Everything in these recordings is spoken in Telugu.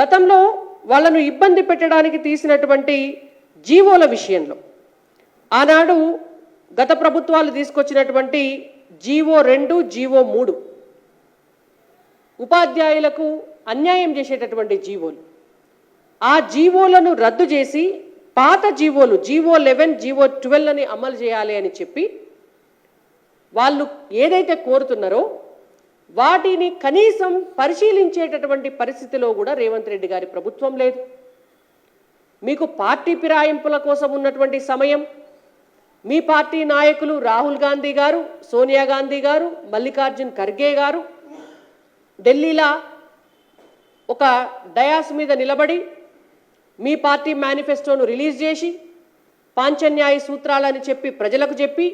గతంలో వాళ్ళను ఇబ్బంది పెట్టడానికి తీసినటువంటి జీవోల విషయంలో ఆనాడు గత ప్రభుత్వాలు తీసుకొచ్చినటువంటి జీవో రెండు జీవో మూడు ఉపాధ్యాయులకు అన్యాయం చేసేటటువంటి జీవోలు. ఆ జీవోలను రద్దు చేసి పాత జీవోలు జీవో లెవెన్ జీవో ట్వెల్వ్ అని అమలు చేయాలి అని చెప్పి వాళ్ళు ఏదైతే కోరుతున్నారో వాటిని కనీసం పరిశీలించేటటువంటి పరిస్థితిలో కూడా రేవంత్ రెడ్డి గారి ప్రభుత్వం లేదు. మీకు పార్టీ ఫిరాయింపుల కోసం ఉన్నటువంటి సమయం మీ పార్టీ నాయకులు రాహుల్ గాంధీ గారు సోనియా గాంధీ గారు మల్లికార్జున్ ఖర్గే గారు ఢిల్లీలో ఒక డయాస్ మీద నిలబడి మీ పార్టీ మేనిఫెస్టోను రిలీజ్ చేసి పాంచన్యాయ సూత్రాలని చెప్పి ప్రజలకు చెప్పి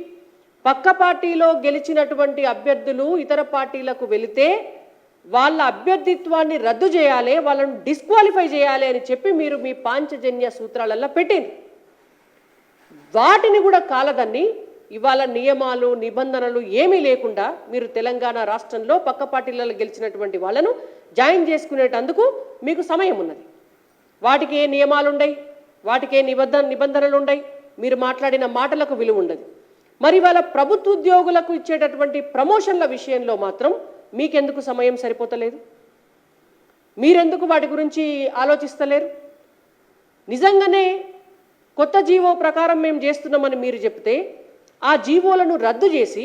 పక్క పార్టీలో గెలిచినటువంటి అభ్యర్థులు ఇతర పార్టీలకు వెళితే వాళ్ళ అభ్యర్థిత్వాన్ని రద్దు చేయాలి వాళ్ళను డిస్క్వాలిఫై చేయాలి అని చెప్పి మీరు మీ పాంచజన్య సూత్రాలల్లో పెట్టింది వాటిని కూడా కాలదన్ని ఇవాళ నియమాలు నిబంధనలు ఏమీ లేకుండా మీరు తెలంగాణ రాష్ట్రంలో పక్క పార్టీలలో గెలిచినటువంటి వాళ్ళను జాయిన్ చేసుకునేటందుకు మీకు సమయం ఉన్నది. వాటికి ఏ నియమాలు ఉండయి వాటికి ఏ నిబంధన నిబంధనలు ఉండయి మీరు మాట్లాడిన మాటలకు విలువ ఉండదు మరి వాళ్ళ ప్రభుత్వ ఉద్యోగులకు ఇచ్చేటటువంటి ప్రమోషన్ల విషయంలో మాత్రం మీకెందుకు సమయం సరిపోతలేదు? మీరెందుకు వాటి గురించి ఆలోచిస్తలేరు? నిజంగానే కొత్త జీవో ప్రకారం మేము చేస్తున్నామని మీరు చెప్తే ఆ జీవోలను రద్దు చేసి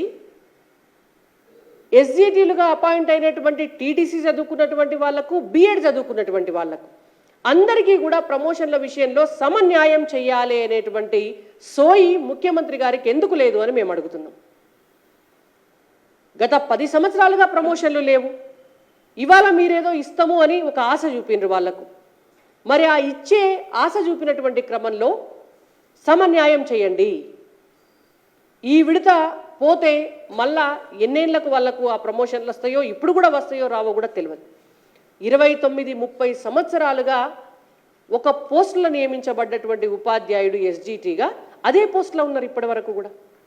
ఎస్జిటీలుగా అపాయింట్ అయినటువంటి టీటీసీ చదువుకున్నటువంటి వాళ్ళకు బీఎడ్ చదువుకున్నటువంటి వాళ్ళకు అందరికీ కూడా ప్రమోషన్ల విషయంలో సమన్యాయం చేయాలి అనేటువంటి సోయి ముఖ్యమంత్రి గారికి ఎందుకు లేదు అని మేము అడుగుతున్నాం. గత పది సంవత్సరాలుగా ప్రమోషన్లు లేవు. ఇవాళ మీరేదో ఇస్తాము అని ఒక ఆశ చూపిండ్రు వాళ్ళకు. మరి ఆ ఇచ్చే ఆశ చూపినటువంటి క్రమంలో సమన్యాయం చేయండి. ఈ విడత పోతే మళ్ళా ఎన్నేళ్ళకు వాళ్ళకు ఆ ప్రమోషన్లు వస్తాయో ఇప్పుడు కూడా వస్తాయో రావో కూడా తెలియదు. ఇరవై తొమ్మిది ముప్పై సంవత్సరాలుగా ఒక పోస్టులో నియమించబడ్డటువంటి ఉపాధ్యాయుడు ఎస్జిటిగా అదే పోస్టులో ఉన్నారు ఇప్పటి వరకు కూడా.